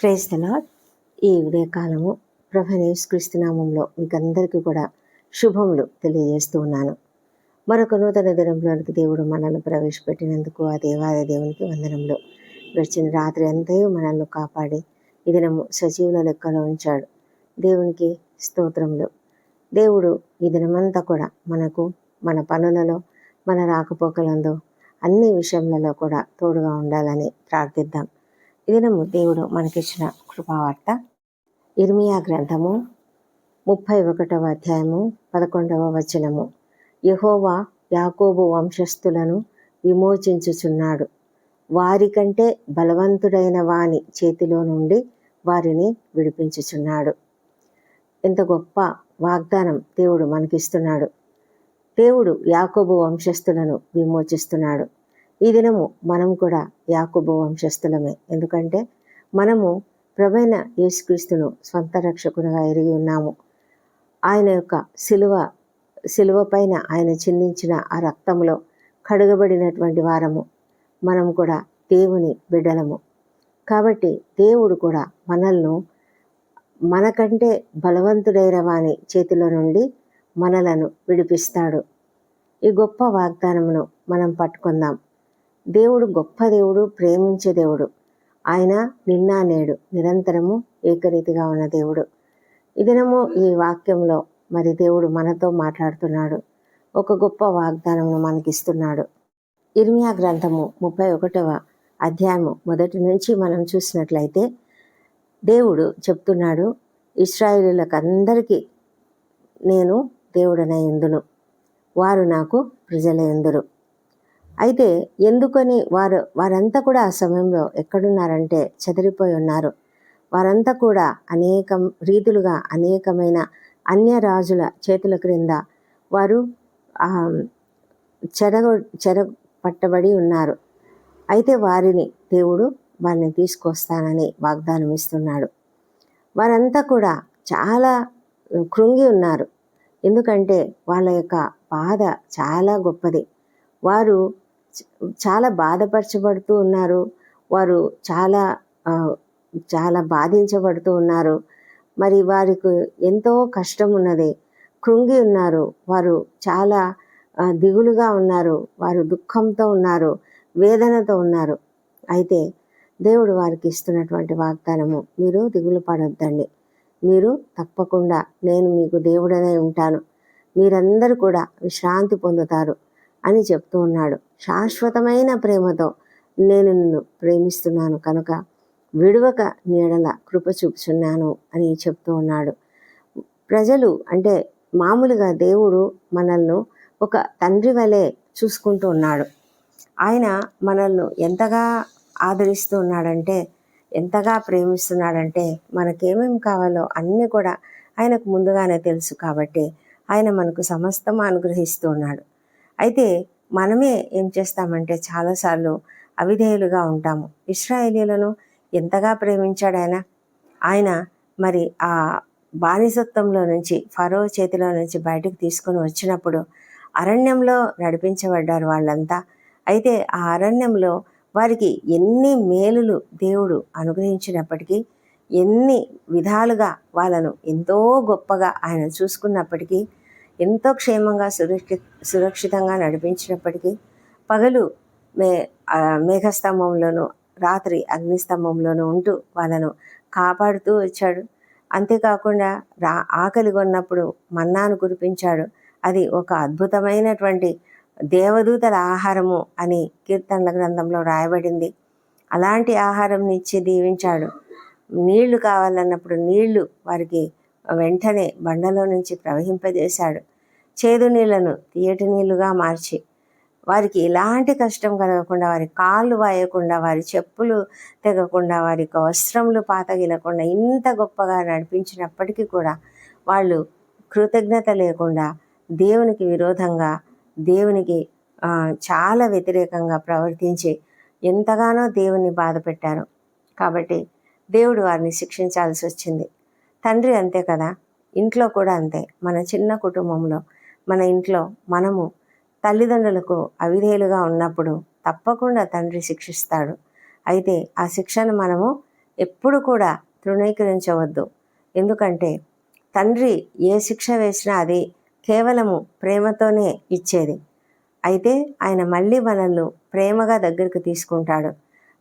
Praise the ఈ ఉదయకాలము ప్రభు నామంలో మీకు అందరికీ కూడా శుభములు తెలియజేస్తూ ఉన్నాను. మరొక నూతన దినంలోనికి దేవుడు మనల్ని ప్రవేశపెట్టినందుకు ఆ దేవాది దేవునికి వందనంలో గడిచిన రాత్రి అంతయు మనల్ని కాపాడి ఈ దినము సజీవుల లెక్కలో ఉంచాడు. దేవునికి స్తోత్రములు. దేవుడు ఈ దినమంతా కూడా మనకు మన పనులలో మన రాకపోకలందు అన్ని విషయములలో కూడా తోడుగా ఉండాలని ప్రార్థిద్దాం. దినము దేవుడు మనకిచ్చిన కృపావార్త. ఇర్మియా గ్రంథము ముప్పై ఒకటవ అధ్యాయము పదకొండవ వచనము. యహోవా యాకోబు వంశస్థులను విమోచించుచున్నాడు. వారికంటే బలవంతుడైన వాని చేతిలో నుండి వారిని విడిపించుచున్నాడు. ఎంత గొప్ప వాగ్దానం దేవుడు మనకిస్తున్నాడు. దేవుడు యాకోబు వంశస్థులను విమోచిస్తున్నాడు. ఈ దినము మనం కూడా యాకుబు వంశస్థులమే. ఎందుకంటే మనము ప్రభైన యేసుక్రీస్తును స్వంత రక్షకునిగా ఎరిగి ఉన్నాము. ఆయన యొక్క శిలువ సిలువ పైన ఆయన చిందించిన ఆ రక్తంలో కడుగబడినటువంటి వారము. మనం కూడా దేవుని బిడ్డలము. కాబట్టి దేవుడు కూడా మనల్ని మనకంటే బలవంతుడైన వాని చేతిలో నుండి మనలను విడిపిస్తాడు. ఈ గొప్ప వాగ్దానమును మనం పట్టుకుందాం. దేవుడు గొప్ప దేవుడు ప్రేమించే దేవుడు. ఆయన నిన్న నేడు నిరంతరము ఏకరీతిగా ఉన్న దేవుడు. ఈ దినము ఈ వాక్యంలో మరి దేవుడు మనతో మాట్లాడుతున్నాడు. ఒక గొప్ప వాగ్దానమును మనకిస్తున్నాడు. ఇర్మియా గ్రంథము ముప్పై ఒకటవ అధ్యాయము మొదటి నుంచి మనం చూసినట్లయితే దేవుడు చెప్తున్నాడు ఇస్రాయిలీలకందరికీ నేను దేవుడనై ఎందును వారు నాకు ప్రజల ఎందురు అయితే ఎందుకని వారు వారంతా కూడా ఆ సమయంలో ఎక్కడున్నారంటే చెదిరిపోయి ఉన్నారు. వారంతా కూడా అనేక రీతులుగా అనేకమైన అన్య రాజుల చేతుల క్రింద వారు చెరగ చెర పట్టబడి ఉన్నారు. అయితే వారిని దేవుడు వారిని తీసుకొస్తానని వాగ్దానం ఇస్తున్నాడు. వారంతా కూడా చాలా కృంగి ఉన్నారు. ఎందుకంటే వాళ్ళ యొక్క బాధ చాలా గొప్పది. వారు చాలా బాధపరచబడుతూ ఉన్నారు. వారు చాలా చాలా బాధించబడుతూ ఉన్నారు. మరి వారికి ఎంతో కష్టం ఉన్నది. కృంగి ఉన్నారు. వారు చాలా దిగులుగా ఉన్నారు. వారు దుఃఖంతో ఉన్నారు. వేదనతో ఉన్నారు. అయితే దేవుడు వారికి ఇస్తున్నటువంటి వాగ్దానము మీరు దిగులు పడొద్దండి. మీరు తప్పకుండా నేను మీకు దేవుడనే ఉంటాను. మీరందరూ కూడా విశ్రాంతి పొందుతారు అని చెప్తూ ఉన్నాడు. శాశ్వతమైన ప్రేమతో నేను నిన్ను ప్రేమిస్తున్నాను కనుక విడువక నీడల కృప చూపుచున్నాను అని చెప్తూ ఉన్నాడు. ప్రజలు అంటే మామూలుగా దేవుడు మనల్ని ఒక తండ్రి వలె చూసుకుంటూ ఉన్నాడు. ఆయన మనల్ని ఎంతగా ఆదరిస్తూ ఉన్నాడంటే ఎంతగా ప్రేమిస్తున్నాడంటే మనకేమేమి కావాలో అన్నీ కూడా ఆయనకు ముందుగానే తెలుసు కాబట్టి ఆయన మనకు సమస్తం అనుగ్రహిస్తూ ఉన్నాడు. అయితే మనమే ఏం చేస్తామంటే చాలాసార్లు అవిధేయులుగా ఉంటాము. ఇస్రాయేలీలను ఎంతగా ప్రేమించాడు ఆయన? ఆయన మరి ఆ బానిసత్వంలో నుంచి ఫరో చేతిలో నుంచి బయటకు తీసుకొని వచ్చినప్పుడు అరణ్యంలో నడిపించబడ్డారు వాళ్ళంతా. అయితే ఆ అరణ్యంలో వారికి ఎన్ని మేలులు దేవుడు అనుగ్రహించినప్పటికీ ఎన్ని విధాలుగా వాళ్ళను ఎంతో గొప్పగా ఆయన చూసుకున్నప్పటికీ ఎంతో క్షేమంగా సురక్షి సురక్షితంగా నడిపించినప్పటికీ పగలు మే మేఘస్తంభంలోనూ రాత్రి అగ్నిస్తంభంలోనూ ఉంటూ వాళ్ళను కాపాడుతూ వచ్చాడు. అంతేకాకుండా రా ఆకలి కొన్నప్పుడు మన్నాను కురిపించాడు. అది ఒక అద్భుతమైనటువంటి దేవదూతల ఆహారము అని కీర్తనల గ్రంథంలో రాయబడింది. అలాంటి ఆహారం ఇచ్చి దీవించాడు. నీళ్ళు కావాలన్నప్పుడు నీళ్ళు వారికి వెంటనే బండలో నుంచి ప్రవహింపజేశాడు. చేదు నీళ్ళను తీయటి నీళ్ళుగా మార్చి వారికి ఎలాంటి కష్టం కలగకుండా వారి కాళ్ళు వాయకుండా వారి చెప్పులు తెగకుండా వారి వస్త్రములు పాతగిలకుండా ఇంత గొప్పగా నడిపించినప్పటికీ కూడా వాళ్ళు కృతజ్ఞత లేకుండా దేవునికి విరోధంగా దేవునికి చాలా వ్యతిరేకంగా ప్రవర్తించి ఎంతగానో దేవుని బాధ పెట్టారు. కాబట్టి దేవుడు వారిని శిక్షించాల్సి వచ్చింది. తండ్రి అంతే కదా? ఇంట్లో కూడా అంతే. మన చిన్న కుటుంబంలో మన ఇంట్లో మనము తల్లిదండ్రులకు అవిధేయులుగా ఉన్నప్పుడు తప్పకుండా తండ్రి శిక్షిస్తాడు. అయితే ఆ శిక్షను మనము ఎప్పుడు కూడా తృణీకరించవద్దు. ఎందుకంటే తండ్రి ఏ శిక్ష వేసినా అది కేవలము ప్రేమతోనే ఇచ్చేది. అయితే ఆయన మళ్ళీ మనల్ని ప్రేమగా దగ్గరికి తీసుకుంటాడు.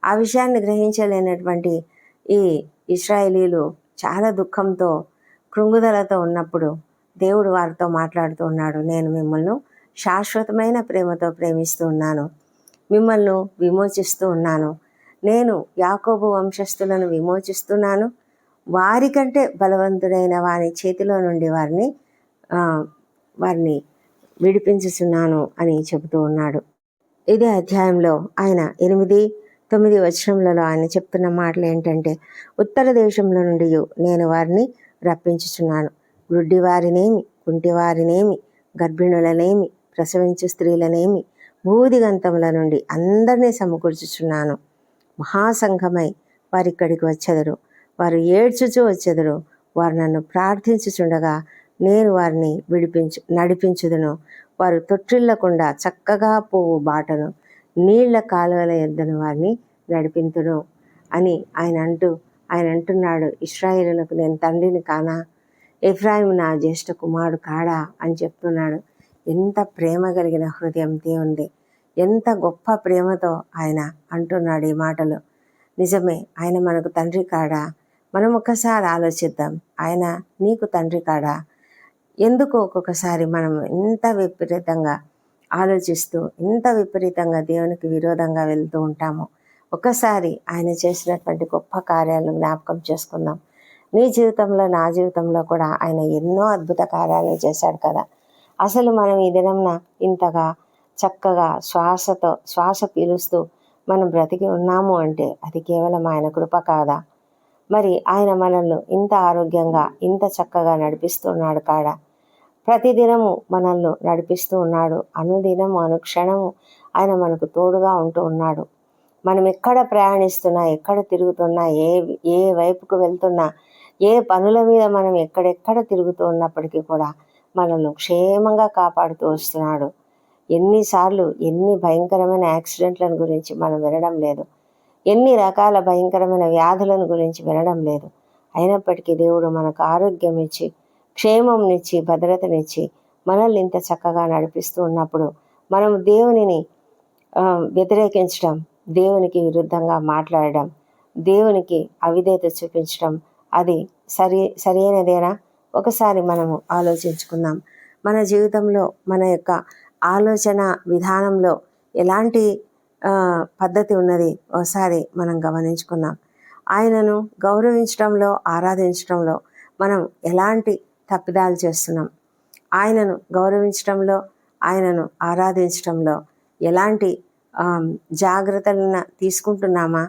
ఆ విషయాన్ని గ్రహించలేనటువంటి ఈ ఇస్రాయేలీలు చాలా దుఃఖంతో కృంగుదలతో ఉన్నప్పుడు దేవుడు వారితో మాట్లాడుతూ ఉన్నాడు. నేను మిమ్మల్ని శాశ్వతమైన ప్రేమతో ప్రేమిస్తూ ఉన్నాను. మిమ్మల్ని విమోచిస్తూ ఉన్నాను. నేను యాకోబు వంశస్థులను విమోచిస్తున్నాను. వారికంటే బలవంతుడైన వారి చేతిలో నుండి వారిని వారిని విడిపించుచున్నాను అని చెబుతూ ఉన్నాడు. ఇదే అధ్యాయంలో ఆయన ఎనిమిది తొమ్మిది వచనములలో ఆయన చెప్తున్న మాటలు ఏంటంటే ఉత్తర దేశంలో నుండి నేను వారిని రప్పించుచున్నాను. గుడ్డి కుంటివారినేమి గర్భిణులనేమి ప్రసవించు స్త్రీలనేమి భూదిగంతముల నుండి అందరినీ సమకూర్చుచున్నాను. మహాసంఘమై వారి ఇక్కడికి వచ్చెదరు. వారు ఏడ్చుచూ వచ్చెదరు. వారు నన్ను ప్రార్థించుచుండగా నేను వారిని విడిపించు నడిపించుదును. వారు తొట్టిల్లకుండా చక్కగా పోవు బాటను నీళ్ళ కాలువల ఎద్దను వారిని నడిపింతును అని ఆయన అంటూ ఆయన అంటున్నాడు ఇస్రాయిలకు నేను తండ్రిని కానా? ఎఫ్రాయిం నా జ్యేష్ఠ కుమారుడు కాడా అని చెప్తున్నాడు. ఎంత ప్రేమ కలిగిన హృదయం దేవుంది ఎంత గొప్ప ప్రేమతో ఆయన అంటున్నాడు ఈ మాటలు. నిజమే ఆయన మనకు తండ్రి కాడా? మనం ఒక్కసారి ఆలోచిద్దాం ఆయన నీకు తండ్రి కాడా? ఎందుకు ఒక్కొక్కసారి మనం ఇంత విపరీతంగా ఆలోచిస్తూ ఇంత విపరీతంగా దేవునికి విరోధంగా వెళ్తూ ఉంటాము? ఒక్కసారి ఆయన చేసినటువంటి గొప్ప కార్యాలను జ్ఞాపకం చేసుకుందాం. నీ జీవితంలో నా జీవితంలో కూడా ఆయన ఎన్నో అద్భుత కార్యాలు చేశాడు కదా. అసలు మనం ఈ దినంన ఇంతగా చక్కగా శ్వాసతో శ్వాస పీలుస్తూ మనం బ్రతికి ఉన్నాము అంటే అది కేవలం ఆయన కృప కాదా? మరి ఆయన మనల్ని ఇంత ఆరోగ్యంగా ఇంత చక్కగా నడిపిస్తున్నాడు కాడ? ప్రతిదినము మనల్ని నడిపిస్తూ ఉన్నాడు. అనుదినము అనుక్షణము ఆయన మనకు తోడుగా ఉంటూ ఉన్నాడు. మనం ఎక్కడ ప్రయాణిస్తున్నా ఎక్కడ తిరుగుతున్నా ఏ ఏ వైపుకు వెళ్తున్నా ఏ పనుల మీద మనం ఎక్కడెక్కడ తిరుగుతూ ఉన్నప్పటికీ కూడా మనల్ని క్షేమంగా కాపాడుతూ వస్తున్నాడు. ఎన్నిసార్లు ఎన్ని భయంకరమైన యాక్సిడెంట్లను గురించి మనం వినడం లేదు. ఎన్ని రకాల భయంకరమైన వ్యాధులను గురించి వినడం లేదు. అయినప్పటికీ దేవుడు మనకు ఆరోగ్యం ఇచ్చి క్షేమంనిచ్చి భద్రతనిచ్చి మనల్ని ఇంత చక్కగా నడిపిస్తూ ఉన్నప్పుడు మనం దేవునిని వ్యతిరేకించడం దేవునికి విరుద్ధంగా మాట్లాడడం దేవునికి అవిధేత చూపించడం అది సరి సరైనదేనా ఒకసారి మనము ఆలోచించుకుందాం. మన జీవితంలో మన యొక్క ఆలోచన విధానంలో ఎలాంటి పద్ధతి ఉన్నది? ఒకసారి మనం గమనించుకుందాం. ఆయనను గౌరవించడంలో ఆరాధించడంలో మనం ఎలాంటి తప్పిదాలు చేస్తున్నాం? ఆయనను గౌరవించడంలో ఆయనను ఆరాధించడంలో ఎలాంటి జాగ్రత్తలను తీసుకుంటున్నామా?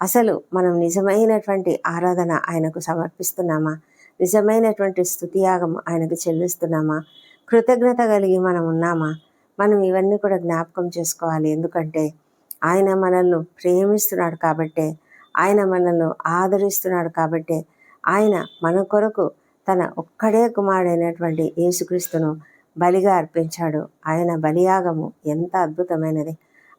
అసలు మనం నిజమైనటువంటి ఆరాధన ఆయనకు సమర్పిస్తున్నామా? నిజమైనటువంటి స్థుతియాగం ఆయనకు చెల్లిస్తున్నామా? కృతజ్ఞత కలిగి మనం ఉన్నామా? మనం ఇవన్నీ కూడా జ్ఞాపకం చేసుకోవాలి. ఎందుకంటే ఆయన మనల్ని ప్రేమిస్తున్నాడు కాబట్టే ఆయన మనల్ని ఆదరిస్తున్నాడు కాబట్టే ఆయన మన కొరకు తన ఒక్కడే కుమారుడైనటువంటి యేసుక్రీస్తును బలిగా అర్పించాడు. ఆయన బలియాగము ఎంత అద్భుతమైనది.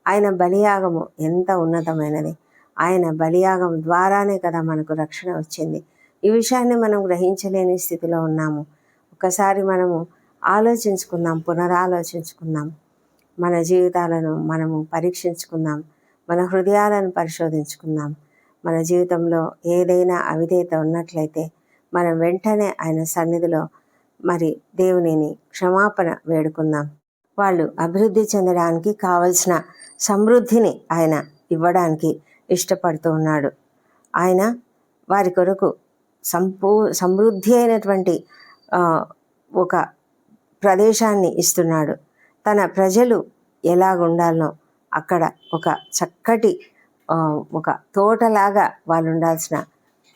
ఆయన బలియాగము ఎంత ఉన్నతమైనది. ఆయన బలియాగం ద్వారానే కదా మనకు రక్షణ వచ్చింది. ఈ విషయాన్ని మనం గ్రహించలేని స్థితిలో ఉన్నాము. ఒకసారి మనము ఆలోచించుకుందాం పునరాలోచించుకుందాం. మన జీవితాలను మనము పరీక్షించుకుందాం. మన హృదయాలను పరిశోధించుకుందాం. మన జీవితంలో ఏదైనా అవిధేయత ఉన్నట్లయితే మనం వెంటనే ఆయన సన్నిధిలో మరి దేవునిని క్షమాపణ వేడుకుందాం. వాళ్ళు అభివృద్ధి చెందడానికి కావలసిన సమృద్ధిని ఆయన ఇవ్వడానికి ఇష్టపడుతూ ఉన్నాడు. ఆయన వారి కొరకు సంపూ సమృద్ధి అయినటువంటి ఒక ప్రదేశాన్ని ఇస్తున్నాడు. తన ప్రజలు ఎలాగుండాలనో అక్కడ ఒక చక్కటి ఒక తోటలాగా వాళ్ళు ఉండాల్సిన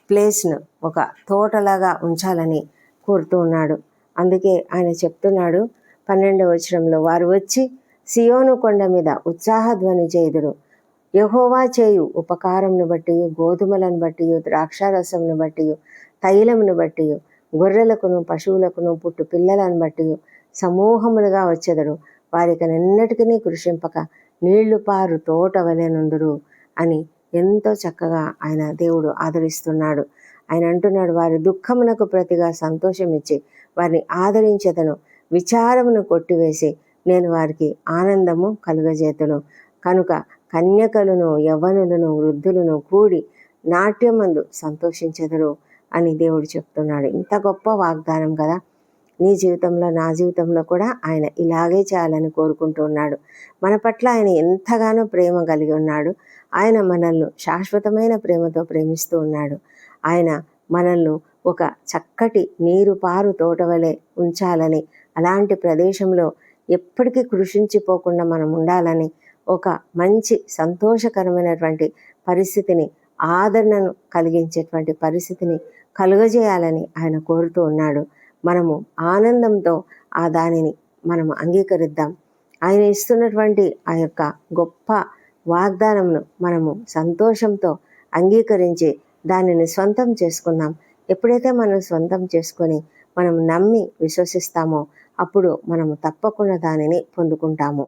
ప్లేస్ను ఒక తోటలాగా ఉంచాలని కోరుతూ ఉన్నాడు. అందుకే ఆయన చెప్తున్నాడు పన్నెండవ వచనంలో వారు వచ్చి సియోను కొండ మీద ఉత్సాహధ్వని చేయుదురు. యహోవా చేయు ఉపకారంను బట్టి గోధుమలను బట్టి ద్రాక్షారసంను బట్టి తైలమును బట్టి గొర్రెలకును పశువులకును పుట్టు పిల్లలను బట్టి సమూహములుగా వచ్చెదడు వారికి నిన్నటికీ కృషింపక నీళ్ళు పారు తోట వలెనుందురు అని ఎంతో చక్కగా ఆయన దేవుడు ఆదరిస్తున్నాడు. ఆయన అంటున్నాడు వారి దుఃఖమునకు ప్రతిగా సంతోషం ఇచ్చి వారిని ఆదరించేదను. విచారమును కొట్టివేసి నేను వారికి ఆనందము కలుగజేతును. కనుక కన్యకలను యవ్వనులను వృద్ధులను కూడి నాట్యమందు సంతోషించెదరు అని దేవుడు చెప్తున్నాడు. ఇంత గొప్ప వాగ్దానం కదా. నీ జీవితంలో నా జీవితంలో కూడా ఆయన ఇలాగే చేయాలని కోరుకుంటున్నాడు మన పట్ల ఆయన ఎంతగానో ప్రేమ కలిగి ఉన్నాడు. ఆయన మనల్ని శాశ్వతమైన ప్రేమతో ప్రేమిస్తూ ఉన్నాడు. ఆయన మనల్ని ఒక చక్కటి నీరు పారు తోట వలె ఉంచాలని అలాంటి ప్రదేశంలో ఎప్పటికీ కృషించిపోకుండా మనం ఉండాలని ఒక మంచి సంతోషకరమైనటువంటి పరిస్థితిని ఆదరణను కలిగించేటువంటి పరిస్థితిని కలుగజేయాలని ఆయన కోరుతూ ఉన్నాడు. మనము ఆనందంతో ఆ దానిని మనము అంగీకరిద్దాం. ఆయన ఇస్తున్నటువంటి ఆ యొక్క గొప్ప వాగ్దానమును మనము సంతోషంతో అంగీకరించి దానిని సొంతం చేసుకుందాం. ఎప్పుడైతే మనం సొంతం చేసుకొని మనం నమ్మి విశ్వసిస్తామో అప్పుడు మనము తప్పకుండా దానిని పొందుకుంటాము.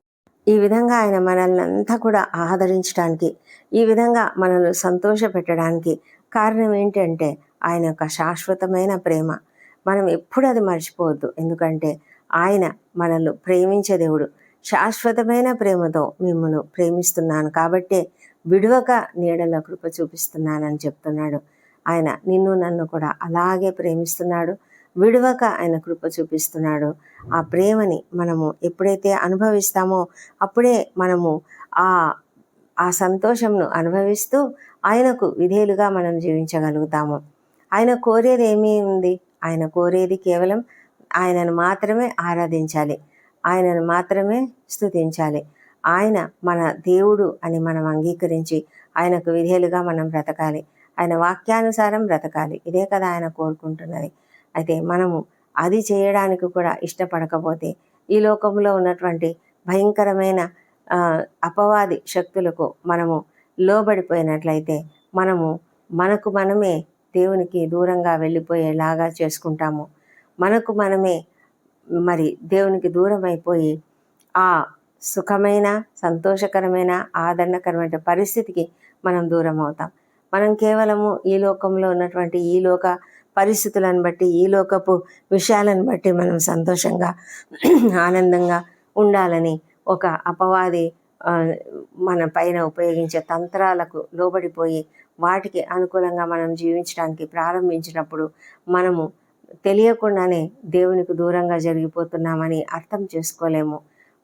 ఈ విధంగా ఆయన మనల్ని అంతా కూడా ఆదరించడానికి ఈ విధంగా మనల్ని సంతోష పెట్టడానికి కారణం ఏంటంటే ఆయన యొక్క శాశ్వతమైన ప్రేమ. మనం ఎప్పుడు అది మర్చిపోవద్దు. ఎందుకంటే ఆయన మనల్ని ప్రేమించే దేవుడు. శాశ్వతమైన ప్రేమతో మిమ్మల్ని ప్రేమిస్తున్నాను కాబట్టే విడువక నీడల కృప చూపిస్తున్నానని చెప్తున్నాడు. ఆయన నిన్ను నన్ను కూడా అలాగే ప్రేమిస్తున్నాడు. విడువక ఆయన కృప చూపిస్తున్నాడు. ఆ ప్రేమని మనము ఎప్పుడైతే అనుభవిస్తామో అప్పుడే మనము ఆ ఆ సంతోషంను అనుభవిస్తూ ఆయనకు విధేయులుగా మనం జీవించగలుగుతాము. ఆయన కోరేది ఏమీ ఉంది? ఆయన కోరేది కేవలం ఆయనను మాత్రమే ఆరాధించాలి. ఆయనను మాత్రమే స్తుతించాలి. ఆయన మన దేవుడు అని మనం అంగీకరించి ఆయనకు విధేయులుగా మనం బ్రతకాలి. ఆయన వాక్యానుసారం బ్రతకాలి. ఇదే కదా ఆయన కోరుకుంటున్నది. అయితే మనము అది చేయడానికి కూడా ఇష్టపడకపోతే ఈ లోకంలో ఉన్నటువంటి భయంకరమైన అపవాది శక్తులకు మనము లోబడిపోయినట్లయితే మనము మనకు మనమే దేవునికి దూరంగా వెళ్ళిపోయేలాగా చేసుకుంటాము. మనకు మనమే మరి దేవునికి దూరం అయిపోయి ఆ సుఖమైన సంతోషకరమైన ఆదరణకరమైన పరిస్థితికి మనం దూరం అవుతాం మనం కేవలము ఈ లోకంలో ఉన్నటువంటి ఈ లోక పరిస్థితులను బట్టి ఈ లోకపు విషయాలను బట్టి మనం సంతోషంగా ఆనందంగా ఉండాలని ఒక అపవాది మన పైన ఉపయోగించే తంత్రాలకు లోబడిపోయి వాటికి అనుకూలంగా మనం జీవించడానికి ప్రారంభించినప్పుడు మనము తెలియకుండానే దేవునికి దూరంగా జరిగిపోతున్నామని అర్థం చేసుకోలేము.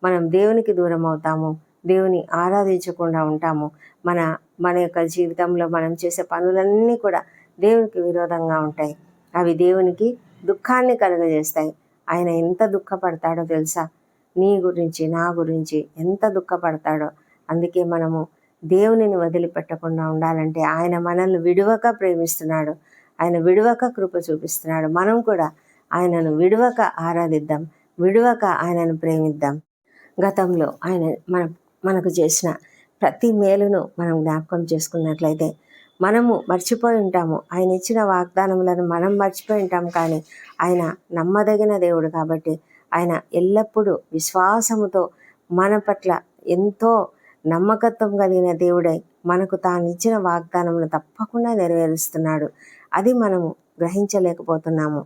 మనం దేవునికి దూరం అవుతాము దేవుని ఆరాధించకుండా ఉంటాము. మన మన యొక్క జీవితంలో మనం చేసే పనులన్నీ కూడా దేవునికి విరోధంగా ఉంటాయి. అవి దేవునికి దుఃఖాన్ని కలుగజేస్తాయి. ఆయన ఎంత దుఃఖపడతాడో తెలుసా? నీ గురించి నా గురించి ఎంత దుఃఖపడతాడో. అందుకే మనము దేవునిని వదిలిపెట్టకుండా ఉండాలంటే ఆయన మనల్ని విడువక ప్రేమిస్తున్నాడు. ఆయన విడువక కృప చూపిస్తున్నాడు. మనం కూడా ఆయనను విడువక ఆరాధిద్దాం. విడువక ఆయనను ప్రేమిద్దాం. గతంలో ఆయన మన మనకు చేసిన ప్రతి మేలును మనం జ్ఞాపకం చేసుకున్నట్లయితే మనము మర్చిపోయి ఉంటాము. ఆయన ఇచ్చిన వాగ్దానములను మనం మర్చిపోయి ఉంటాం కానీ ఆయన నమ్మదగిన దేవుడు కాబట్టి ఆయన ఎల్లప్పుడూ విశ్వాసముతో మన పట్ల ఎంతో నమ్మకత్వం కలిగిన దేవుడై మనకు తాను ఇచ్చిన వాగ్దానమును తప్పకుండా నెరవేరుస్తున్నాడు. అది మనము గ్రహించలేకపోతున్నాము.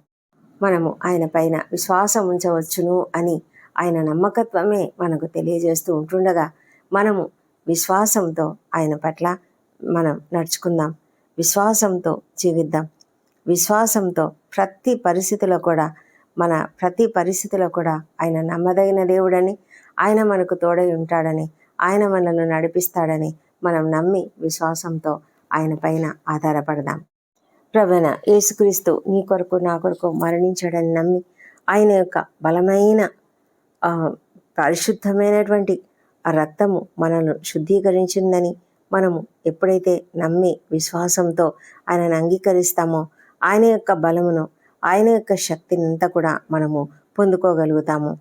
మనము ఆయన పైన విశ్వాసం ఉంచవచ్చును అని ఆయన నమ్మకత్వమే మనకు తెలియజేస్తూ ఉంటుండగా మనము విశ్వాసంతో ఆయన పట్ల మనం నడుచుకుందాం. విశ్వాసంతో జీవిద్దాం. విశ్వాసంతో ప్రతి పరిస్థితిలో కూడా మన ప్రతి పరిస్థితిలో కూడా ఆయన నమ్మదగిన దేవుడని ఆయన మనకు తోడై ఉంటాడని ఆయన మనల్ని నడిపిస్తాడని మనం నమ్మి విశ్వాసంతో ఆయన పైన ఆధారపడదాం. ప్రవణ యేసుక్రీస్తు నీ కొరకు నా కొరకు మరణించాడని నమ్మి ఆయన యొక్క బలమైన పరిశుద్ధమైనటువంటి ఆ రక్తము మనల్ని శుద్ధీకరించిందని మనము ఎప్పుడైతే నమ్మి విశ్వాసంతో ఆయనను అంగీకరిస్తామో ఆయన యొక్క బలమును ఆయన యొక్క శక్తిని అంతా కూడా మనము పొందుకోగలుగుతాము.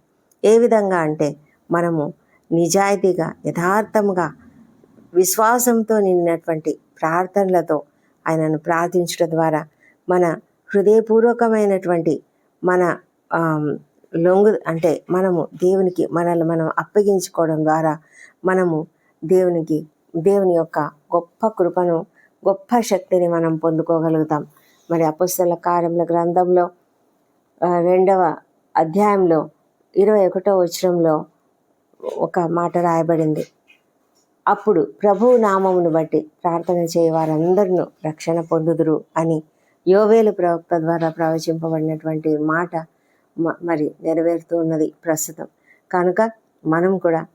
ఏ విధంగా అంటే మనము నిజాయితీగా యథార్థముగా విశ్వాసంతో నిండినటువంటి ప్రార్థనలతో ఆయనను ప్రార్థించడం ద్వారా మన హృదయపూర్వకమైనటువంటి మన లొంగు అంటే మనము దేవునికి మనల్ని మనం అప్పగించుకోవడం ద్వారా మనము దేవునికి దేవుని యొక్క గొప్ప కృపను గొప్ప శక్తిని మనం పొందుకోగలుగుతాం. మరి అపుస్తల కార్యముల గ్రంథంలో రెండవ అధ్యాయంలో ఇరవై ఒకటో వచనంలో ఒక మాట రాయబడింది. అప్పుడు ప్రభువు నామమును బట్టి ప్రార్థన చేయ వారందరినూ రక్షణ పొందుదురు అని యోవేలు ప్రవక్త ద్వారా ప్రవచింపబడినటువంటి మాట మ- మరి నెరవేరుతూ ఉన్నది ప్రస్తుతం. కనుక మనం కూడా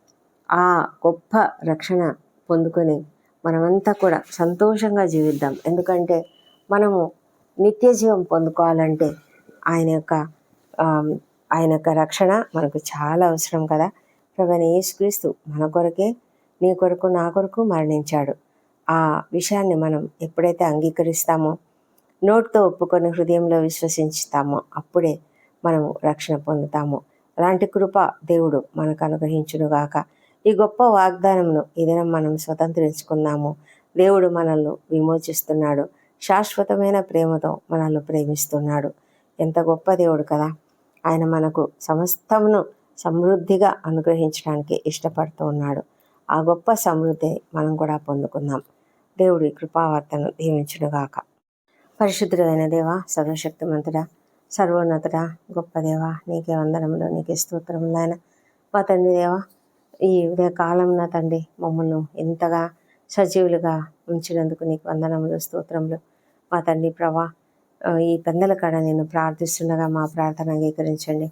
ఆ గొప్ప రక్షణ పొందుకొని మనమంతా కూడా సంతోషంగా జీవిద్దాం. ఎందుకంటే మనము నిత్య జీవం పొందుకోవాలంటే ఆయన యొక్క ఆయన యొక్క రక్షణ మనకు చాలా అవసరం కదా. ప్రభుని యేసుక్రీస్తు మన కొరకే నీ కొరకు నా కొరకు మరణించాడు. ఆ విషయాన్ని మనం ఎప్పుడైతే అంగీకరిస్తామో నోటితో ఒప్పుకొని హృదయంలో విశ్వసించుతామో అప్పుడే మనము రక్షణ పొందుతాము. అలాంటి కృప దేవుడు మనకు అనుగ్రహించునుగాక. ఈ గొప్ప వాగ్దానంను ఏదైనా మనం స్వతంత్రించుకున్నాము. దేవుడు మనల్ని విమోచిస్తున్నాడు. శాశ్వతమైన ప్రేమతో మనల్ని ప్రేమిస్తున్నాడు. ఎంత గొప్ప దేవుడు కదా! ఆయన మనకు సమస్తమును సమృద్ధిగా అనుగ్రహించడానికి ఇష్టపడుతూ ఉన్నాడు. ఆ గొప్ప సమృద్ధి మనం కూడా పొందుకుందాం. దేవుడి కృపావర్తను దీవించుడుగాక పరిశుద్ధుడైన దేవ సర్వశక్తిమంతుడా సర్వోన్నతుడా గొప్ప దేవ నీకే వందనములు నీకే స్తోత్రములైన మా తండ్రి దేవ ఈ ఉదయకాలం నా తండ్రి మమ్మల్ని ఎంతగా సజీవులుగా ఉంచినందుకు నీకు వందనములు స్తోత్రములు. మా తండ్రి ప్రభా ఈ పెందల కాడ నేను ప్రార్థిస్తుండగా మా ప్రార్థన అంగీకరించండి.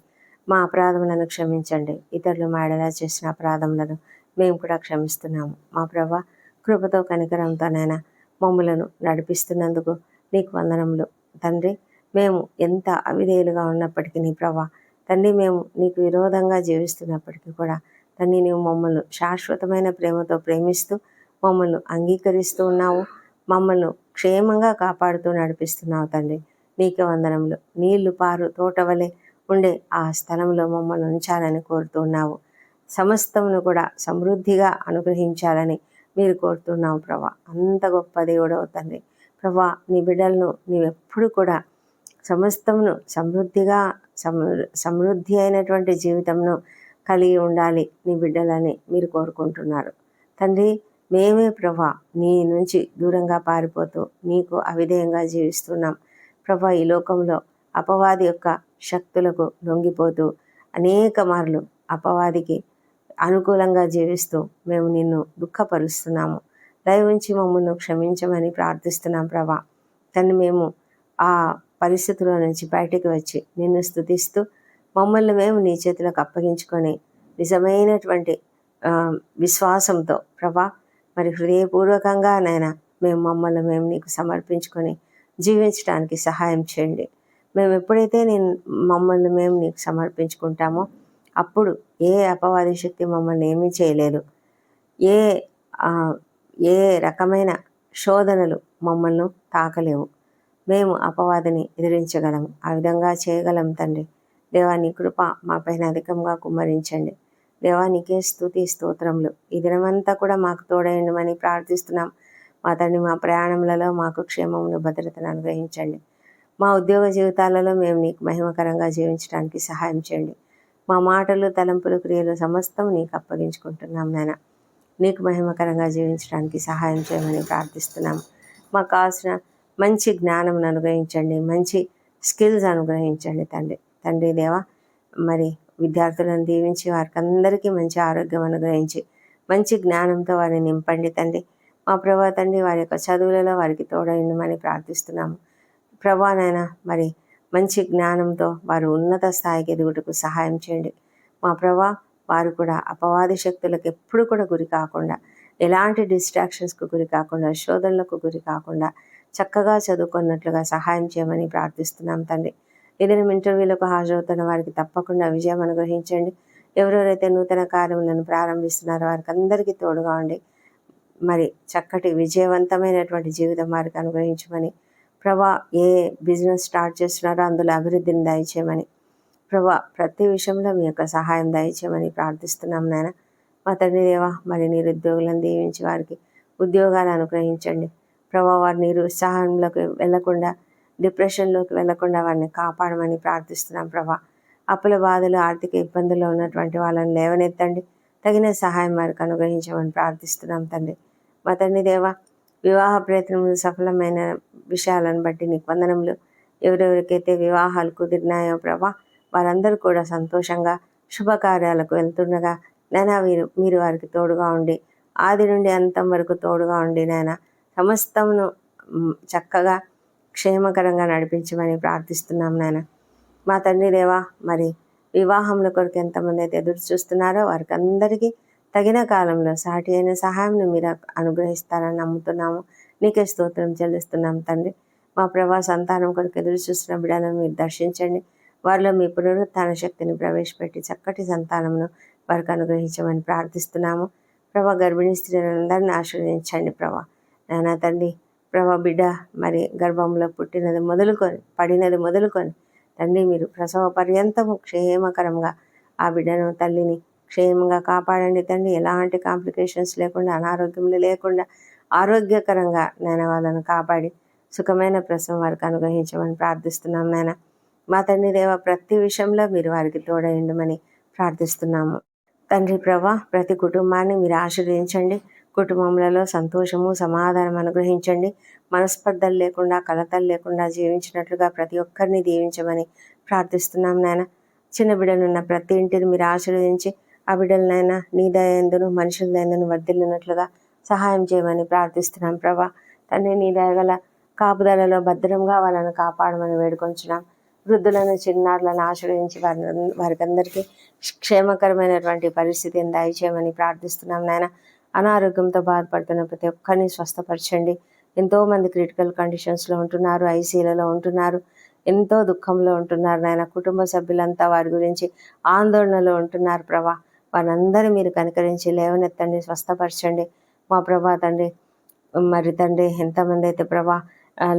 మా అపరాధములను క్షమించండి. ఇతరులు మాడేలా చేసిన అపరాధములను మేము కూడా క్షమిస్తున్నాము. మా ప్రభా కృపతో కనికరంతోనైనా మమ్మలను నడిపిస్తున్నందుకు నీకు వందనములు. తండ్రి మేము ఎంత అవిధేయులుగా ఉన్నప్పటికీ నీ ప్రభా తండ్రి మేము నీకు విరోధంగా జీవిస్తున్నప్పటికీ కూడా తండ్రి నీవు మమ్మల్ని శాశ్వతమైన ప్రేమతో ప్రేమిస్తూ మమ్మల్ని అంగీకరిస్తూ ఉన్నావు. మమ్మల్ని క్షేమంగా కాపాడుతూ నడిపిస్తున్నావు తండ్రి. నీకే వందనములు. నీళ్ళు పారు తోట వలె ఉండే ఆ స్థలంలో మమ్మల్ని ఉంచాలని కోరుతున్నావు సమస్తమును కూడా సమృద్ధిగా అనుగ్రహించాలని మీరు కోరుతున్నావు ప్రభా. అంత గొప్ప దేవుడవు తండ్రి. ప్రభా నీ బిడ్డలను నీవెప్పుడు కూడా సమస్తమును సమృద్ధిగా సమృ సమృద్ధి అయినటువంటి జీవితంను కలిగి ఉండాలి నీ బిడ్డలని మీరు కోరుకుంటున్నారు. తండ్రి మేమే ప్రభా నీ నుంచి దూరంగా పారిపోతూ నీకు అవిధేయంగా జీవిస్తున్నాం. ప్రభా ఈ లోకంలో అపవాది యొక్క శక్తులకు లొంగిపోతూ అనేక మార్లు అపవాదికి అనుకూలంగా జీవిస్తూ మేము నిన్ను దుఃఖపరుస్తున్నాము. దయవుంచి మమ్మల్ని క్షమించమని ప్రార్థిస్తున్నాం ప్రభా. తను మేము ఆ పరిస్థితుల నుంచి బయటికి వచ్చి నిన్ను స్థుతిస్తూ మమ్మల్ని మేము నీ చేతులకు అప్పగించుకొని నిజమైనటువంటి విశ్వాసంతో ప్రభా మరి హృదయపూర్వకంగా నైనా మేము మమ్మల్ని మేము నీకు సమర్పించుకొని జీవించడానికి సహాయం చేయండి. మేము ఎప్పుడైతే నేను మమ్మల్ని మేము నీకు సమర్పించుకుంటామో అప్పుడు ఏ అపవాది శక్తి మమ్మల్ని ఏమీ చేయలేదు. ఏ ఏ రకమైన శోధనలు మమ్మల్ని తాకలేవు. మేము అపవాదిని ఎదిరించగలము. ఆ విధంగా చేయగలం తండ్రి. దేవాని కృప మా పైన అధికంగా కుమ్మరించండి. దేవానికి స్థుతి స్తుతి స్తోత్రములు. ఈ దినమంతా కూడా మాకు తోడయండమని ప్రార్థిస్తున్నాం. మా తండ్రి మా ప్రయాణములలో మాకు క్షేమమును భద్రతను అనుగ్రహించండి. మా ఉద్యోగ జీవితాలలో మేము నీకు మహిమకరంగా జీవించడానికి సహాయం చేయండి. మా మాటలు తలంపులు క్రియలు సమస్తం నీకు అప్పగించుకుంటున్నాం నాయన. నీకు మహిమకరంగా జీవించడానికి సహాయం చేయమని ప్రార్థిస్తున్నాం. మాకు కావాల్సిన మంచి జ్ఞానం అనుగ్రహించండి. మంచి స్కిల్స్ అనుగ్రహించండి తండ్రి. తండ్రి దేవా మరి విద్యార్థులను దీవించి వారికి అందరికీ మంచి ఆరోగ్యం అనుగ్రహించి మంచి జ్ఞానంతో వారిని నింపండి తండ్రి. మా ప్రభా తండ్రి వారి యొక్క చదువులలో వారికి తోడైండమని ప్రార్థిస్తున్నాము. ప్రభానైనా మరి మంచి జ్ఞానంతో వారు ఉన్నత స్థాయికి ఎదుగుటకు సహాయం చేయండి. మా ప్రభా వారు కూడా అపవాది శక్తులకు ఎప్పుడు కూడా గురి కాకుండా ఎలాంటి డిస్ట్రాక్షన్స్కు గురి కాకుండా శోధనలకు గురి కాకుండా చక్కగా చదువుకున్నట్లుగా సహాయం చేయమని ప్రార్థిస్తున్నాం తండ్రి. ఏదైనా ఇంటర్వ్యూలకు హాజరవుతున్న వారికి తప్పకుండా విజయం అనుగ్రహించండి. ఎవరెవరైతే నూతన కార్యములను ప్రారంభిస్తున్నారో వారికి అందరికీ తోడుగా ఉండి మరి చక్కటి విజయవంతమైనటువంటి జీవితం వారికి అనుగ్రహించమని ప్రభా ఏ బిజినెస్ స్టార్ట్ చేస్తున్నారో అందులో అభివృద్ధిని దయచేయమని ప్రభా ప్రతి విషయంలో మీ యొక్క సహాయం దయచేయమని ప్రార్థిస్తున్నాం నాయన. మా తండ్రి దేవా మరి నిరుద్యోగులను దీవించి వారికి ఉద్యోగాలు అనుగ్రహించండి. ప్రభా వారి నిరుత్సాహంలోకి వెళ్ళకుండా డిప్రెషన్లోకి వెళ్ళకుండా వారిని కాపాడమని ప్రార్థిస్తున్నాం ప్రభా. అప్పుల బాధలు ఆర్థిక ఇబ్బందుల్లో ఉన్నటువంటి వాళ్ళని లేవనెత్తండి. తగిన సహాయం వారికి అనుగ్రహించమని ప్రార్థిస్తున్నాం తండ్రి. మా తండ్రి దేవ వివాహ ప్రయత్నములు సఫలమైన విషయాలను బట్టి నీకు వందనములు. ఎవరెవరికైతే వివాహాలు కుదిరినాయో ప్రభా వారందరూ కూడా సంతోషంగా శుభకార్యాలకు వెళ్తుండగా నైనా మీరు మీరు వారికి తోడుగా ఉండి ఆది నుండి అంతం వరకు తోడుగా ఉండి నాయన సమస్తమును చక్కగా క్షేమకరంగా నడిపించమని ప్రార్థిస్తున్నాం నాయన మా తండ్రి దేవా మరి వివాహముల కొరకు ఎంతమంది అయితే ఎదురు చూస్తున్నారో వారికి అందరికీ తగిన కాలంలో సాటి అయిన సహాయంను మీరు అనుగ్రహిస్తారని నమ్ముతున్నాము. నీకే స్తోత్రం చెల్లిస్తున్నాం తండ్రి. మా ప్రభా సంతానం కొరకు ఎదురు చూస్తున్న బిడ్డలను మీరు దర్శించండి. వారిలో మీ పునరుత్థాన శక్తిని ప్రవేశపెట్టి చక్కటి సంతానమును వారికి అనుగ్రహించమని ప్రార్థిస్తున్నాము. ప్రభా గర్భిణీ స్త్రీలందరినీ ఆశీర్వదించండి ప్రభా. నానా తండ్రి ప్రభా బిడ్డ మరి గర్భంలో పుట్టినది మొదలుకొని పడినది మొదలుకొని తండ్రి మీరు ప్రసవ పర్యంతము క్షేమకరంగా ఆ బిడ్డను తల్లిని క్షేమంగా కాపాడండి తండ్రి. ఎలాంటి కాంప్లికేషన్స్ లేకుండా అనారోగ్యములు లేకుండా ఆరోగ్యకరంగా నేను వాళ్ళను కాపాడి సుఖమైన ప్రసవం వారికి అనుగ్రహించమని ప్రార్థిస్తున్నాం నాయన. మా తండ్రి దేవ ప్రతి విషయంలో మీరు వారికి తోడయండమని ప్రార్థిస్తున్నాము. తండ్రి ప్రభా ప్రతి కుటుంబాన్ని మీరు ఆశీర్వదించండి. కుటుంబంలో సంతోషము సమాధానం అనుగ్రహించండి. మనస్పర్ధలు లేకుండా కలతలు లేకుండా జీవించినట్లుగా ప్రతి ఒక్కరిని దీవించమని ప్రార్థిస్తున్నాం నాయన. చిన్న బిడ్డలున్న ప్రతి ఇంటిని మీరు ఆశీర్వదించి ఆ బిడ్డలనైనా నీ దయందును మనుషుల దయందును వర్ధిల్లినట్లుగా సహాయం చేయమని ప్రార్థిస్తున్నాం ప్రభా. తండ్రి నీ దయగల కాపుదలలో భద్రంగా వాళ్ళను కాపాడమని వేడుకొంచున్నాం. వృద్ధులను చిన్నారులను ఆశ్రయించి వారి వారికి అందరికీ క్షేమకరమైనటువంటి పరిస్థితిని దయచేయమని ప్రార్థిస్తున్నాం నాయన. అనారోగ్యంతో బాధపడుతున్న ప్రతి ఒక్కరిని స్వస్థపరచండి. ఎంతోమంది క్రిటికల్ కండిషన్స్లో ఉంటున్నారు ఐసీలలో ఉంటున్నారు ఎంతో దుఃఖంలో ఉంటున్నారు నాయన. కుటుంబ సభ్యులంతా వారి గురించి ఆందోళనలో ఉంటున్నారు ప్రభా. వారందరూ మీరు కనికరించి లేవనెత్తండి స్వస్థపరచండి. మా ప్రభా తండ్రి మరి తండ్రి ఎంతమంది అయితే ప్రభా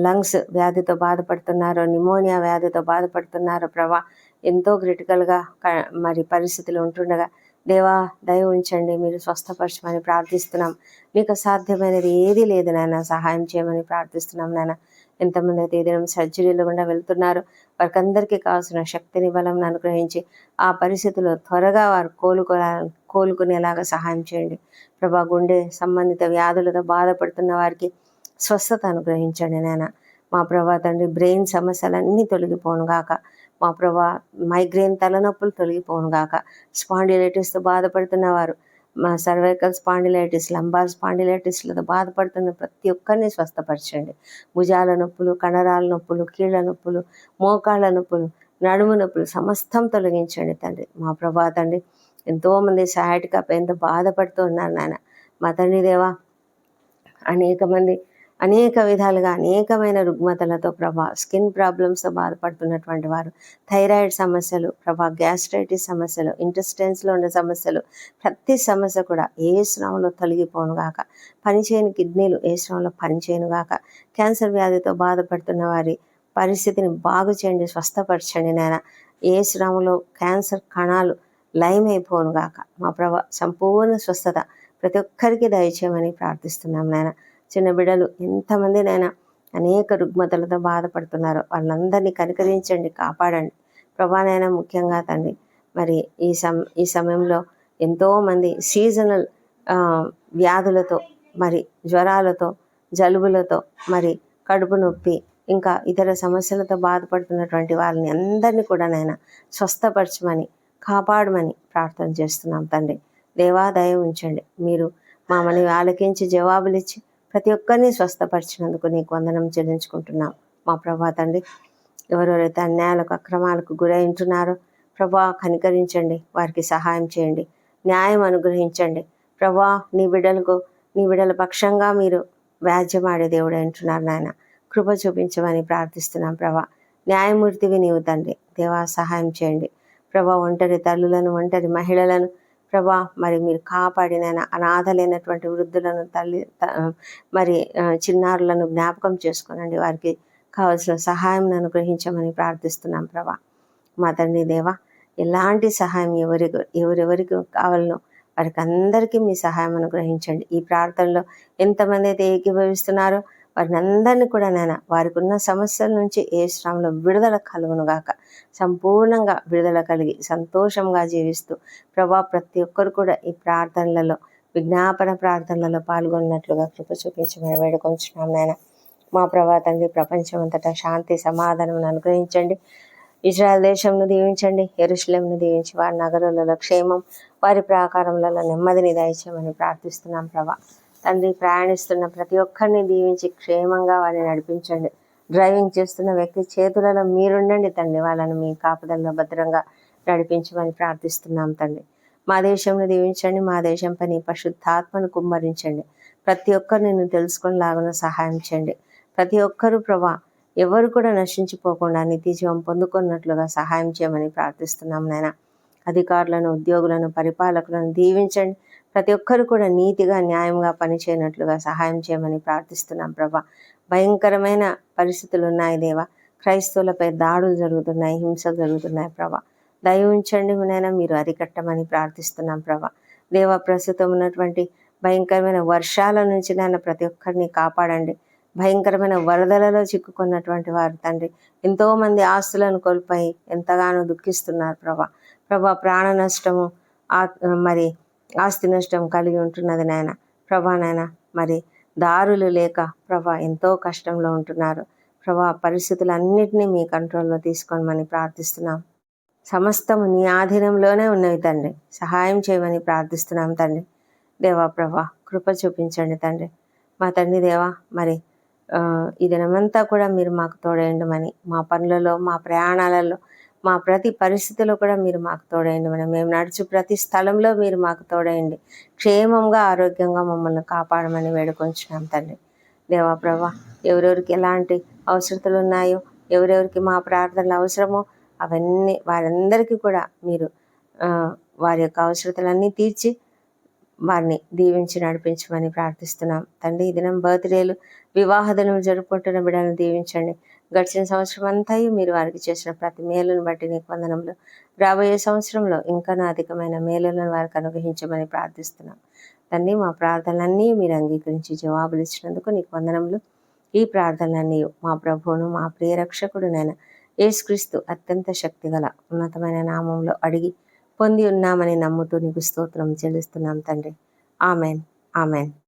లంగ్స్ వ్యాధితో బాధపడుతున్నారో నిమోనియా వ్యాధితో బాధపడుతున్నారో ప్రభా ఎంతో క్రిటికల్గా మరి పరిస్థితులు ఉంటుండగా దేవా దయ ఉంచండి మీరు స్వస్థపరచమని ప్రార్థిస్తున్నాం. మీకు సాధ్యమైనది ఏది లేదు నాయన సహాయం చేయమని ప్రార్థిస్తున్నాం నాయన. ఎంతమంది అయితే ఏదైనా సర్జరీలు గుండా వెళ్తున్నారు వారికందరికీ కావాల్సిన శక్తిని బలం అనుగ్రహించి ఆ పరిస్థితిలో త్వరగా వారు కోలుకో కోలుకునేలాగా సహాయం చేయండి. ప్రభా గుండె సంబంధిత వ్యాధులతో బాధపడుతున్న వారికి స్వస్థత అనుగ్రహించండి నాయన. మా ప్రభా తండ్రి బ్రెయిన్ సమస్యలన్నీ తొలగిపోను గాక. మా ప్రభా మైగ్రేన్ తలనొప్పులు తొలగిపోను గాక. స్పాండిలైటిస్తో బాధపడుతున్న వారు మా సర్వైకల్ స్పాండిలైటిస్ లంబార్ స్పాండిలైటిస్లతో బాధపడుతున్న ప్రతి ఒక్కరిని స్వస్థపరచండి. భుజాల నొప్పులు కండరాల నొప్పులు కీళ్ళ నొప్పులు మోకాళ్ళ నొప్పులు నడుము నొప్పులు సమస్తం తొలగించండి తండ్రి. మా ప్రభా తండ్రి ఎంతోమంది సహాయటిక ఎంత బాధపడుతూ ఉన్నారు నాయన. మా తండ్రి దేవా అనేక మంది అనేక విధాలుగా అనేకమైన రుగ్మతలతో ప్రభా స్కిన్ ప్రాబ్లమ్స్తో బాధపడుతున్నటువంటి వారు థైరాయిడ్ సమస్యలు ప్రభా గ్యాస్ట్రైటిస్ సమస్యలు ఇంటెస్టైన్స్లో ఉండే సమస్యలు ప్రతి సమస్య కూడా ఏ శ్రమంలో తొలగిపోను గాక. పనిచేయని కిడ్నీలు ఏ శ్రమంలో పనిచేయను గాక. క్యాన్సర్ వ్యాధితో బాధపడుతున్న వారి పరిస్థితిని బాగు చేయండి స్వస్థపరచండి నాయన. ఏ శ్రమలో క్యాన్సర్ కణాలు లయమైపోను గాక. మా ప్రభా సంపూర్ణ స్వస్థత ప్రతి ఒక్కరికి దయచేయమని ప్రార్థిస్తున్నాం నాయన. చిన్న బిడ్డలు ఎంతమందినైనా అనేక రుగ్మతలతో బాధపడుతున్నారో వాళ్ళందరినీ కనికరించండి కాపాడండి. ప్రభానైనా ముఖ్యంగా తండ్రి మరి ఈ సమ ఈ సమయంలో ఎంతోమంది సీజనల్ వ్యాధులతో మరి జ్వరాలతో జలుబులతో మరి కడుపు నొప్పి ఇంకా ఇతర సమస్యలతో బాధపడుతున్నటువంటి వాళ్ళని అందరినీ కూడా నాయన స్వస్థపరచమని కాపాడమని ప్రార్థన చేస్తున్నాం తండ్రి. దేవాదయ ఉంచండి. మీరు మామని ఆలకించి జవాబులు ఇచ్చి ప్రతి ఒక్కరిని స్వస్థపరిచినందుకు నీకు వందనం చెల్లించుకుంటున్నాం. మా ప్రభా తండ్రి ఎవరెవరైతే అన్యాయాలకు అక్రమాలకు గురైంటున్నారో ప్రభా కనికరించండి వారికి సహాయం చేయండి న్యాయం అనుగ్రహించండి. ప్రభా నీ బిడ్డలకు నీ బిడ్డల పక్షంగా మీరు వ్యాజ్యమాడే దేవుడు అంటున్నారు నాయన. కృప చూపించమని ప్రార్థిస్తున్నాం ప్రభా. న్యాయమూర్తివి నీవు తండ్రి. దేవా సహాయం చేయండి. ప్రభా ఒంటరి తల్లులను ఒంటరి మహిళలను ప్రభా మరి మీరు కాపాడిన అనాథలైనటువంటి వృద్ధులను తల్లి త- మరి చిన్నారులను జ్ఞాపకం చేసుకోనండి. వారికి కావలసిన సహాయం అనుగ్రహించమని ప్రార్థిస్తున్నాం ప్రభా. మా తండ్రి దేవా ఎలాంటి సహాయం ఎవరి ఎవరెవరికి కావాలనో వారికి అందరికీ మీ సహాయం అనుగ్రహించండి. ఈ ప్రార్థనలో ఎంతమంది అయితే ఏకీభవిస్తున్నారో వారిని అందరినీ కూడా నేను వారికి ఉన్న సమస్యల నుంచి ఏ శ్రమలో విడుదల కలుగును గాక. సంపూర్ణంగా విడుదల కలిగి సంతోషంగా జీవిస్తూ ప్రభా ప్రతి ఒక్కరు కూడా ఈ ప్రార్థనలలో విజ్ఞాపన ప్రార్థనలలో పాల్గొన్నట్లుగా కృప చూపించమని వేడుకొంచున్నాం నాయన. మా ప్రభా తండ్రి ప్రపంచం అంతటా శాంతి సమాధానం అనుగ్రహించండి. ఇజ్రాయల్ దేశంను దీవించండి ఎరుశలేంను దీవించి వారి నగరాలలో క్షేమం వారి ప్రాకారంలో నెమ్మదిని దయచేయమని ప్రార్థిస్తున్నాం ప్రభా. తండ్రి ప్రయాణిస్తున్న ప్రతి ఒక్కరిని దీవించి క్షేమంగా వారిని నడిపించండి. డ్రైవింగ్ చేస్తున్న వ్యక్తి చేతులలో మీరుండండి తండ్రి. వాళ్ళని మీ కాపుదల్లో భద్రంగా నడిపించమని ప్రార్థిస్తున్నాం తండ్రి. మా దేశంలో దీవించండి. మా దేశం పని పశుద్ధాత్మను కుమ్మరించండి. ప్రతి ఒక్కరు నేను తెలుసుకునేలాగా సహాయం చేయండి. ప్రతి ఒక్కరూ ప్రభా ఎవరు కూడా నశించిపోకుండా నిత్య జీవం పొందుకున్నట్లుగా సహాయం చేయమని ప్రార్థిస్తున్నాం నాయన. అధికారులను ఉద్యోగులను పరిపాలకులను దీవించండి. ప్రతి ఒక్కరు కూడా నీతిగా న్యాయంగా పనిచేయనట్లుగా సహాయం చేయమని ప్రార్థిస్తున్నాం ప్రభా. భయంకరమైన పరిస్థితులు ఉన్నాయి దేవా. క్రైస్తవులపై దాడులు జరుగుతున్నాయి హింసలు జరుగుతున్నాయి ప్రభా. దయ ఉంచండి నైనా మీరు అరికట్టమని ప్రార్థిస్తున్నాం ప్రభా. దేవ ప్రస్తుతం ఉన్నటువంటి భయంకరమైన వర్షాల నుంచి నాయన ప్రతి ఒక్కరిని కాపాడండి. భయంకరమైన వరదలలో చిక్కుకున్నటువంటి వారు తండ్రి. ఎంతోమంది ఆస్తులను కోల్పోయి ఎంతగానో దుఃఖిస్తున్నారు ప్రభా. ప్రభా ప్రాణ నష్టము మరి ఆస్తి నష్టం కలిగి ఉంటున్నది నాయన. ప్రభా నాయన మరి దారులు లేక ప్రభా ఎంతో కష్టంలో ఉంటున్నారు. ప్రభా పరిస్థితులన్నింటినీ మీ కంట్రోల్లో తీసుకోమని ప్రార్థిస్తున్నాం. సమస్తము నీ ఆధీనంలోనే ఉన్నవి తండ్రి. సహాయం చేయమని ప్రార్థిస్తున్నాం తండ్రి. దేవా ప్రభా కృప చూపించండి తండ్రి. మా తండ్రి దేవా మరి ఈ దినమంతా కూడా మీరు మాకు తోడేయండమని మా పనులలో మా ప్రయాణాలలో మా ప్రతి పరిస్థితిలో కూడా మీరు మాకు తోడయండి మనం మేము నడుచు ప్రతి స్థలంలో మీరు మాకు తోడయండి క్షేమంగా ఆరోగ్యంగా మమ్మల్ని కాపాడమని వేడుకొంచున్నాం తండ్రి దేవా ప్రభా ఎవరెవరికి ఎలాంటి అవసరతలు ఉన్నాయో ఎవరెవరికి మా ప్రార్థనలు అవసరమో అవన్నీ వారందరికీ కూడా మీరు వారి యొక్క అవసరతలన్నీ తీర్చి వారిని దీవించి నడిపించమని ప్రార్థిస్తున్నాం. తండ్రి ఈ దినం బర్త్డేలు వివాహ దినం జరుపుకుంటున్న బిడ్డలను దీవించండి. గడిచిన సంవత్సరం అంతా మీరు వారికి చేసిన ప్రతి మేలును బట్టి నీకు వందనంలో రాబోయే సంవత్సరంలో ఇంకా అధికమైన మేలులను వారికి అనుగ్రహించమని ప్రార్థిస్తున్నాం. తండ్రి మా ప్రార్థనలన్నీ మీరు అంగీకరించి జవాబులు ఇచ్చినందుకు నీకు వందనములు ఈ ప్రార్థనలన్నీ మా ప్రభువును మా ప్రియ రక్షకుడునైనా యేసుక్రీస్తు అత్యంత శక్తిగల ఉన్నతమైన నామంలో అడిగి పొంది ఉన్నామని నమ్ముతూ నీకు స్తోత్రం చెల్లిస్తున్నాం తండ్రి. ఆమెన్. ఆమెన్.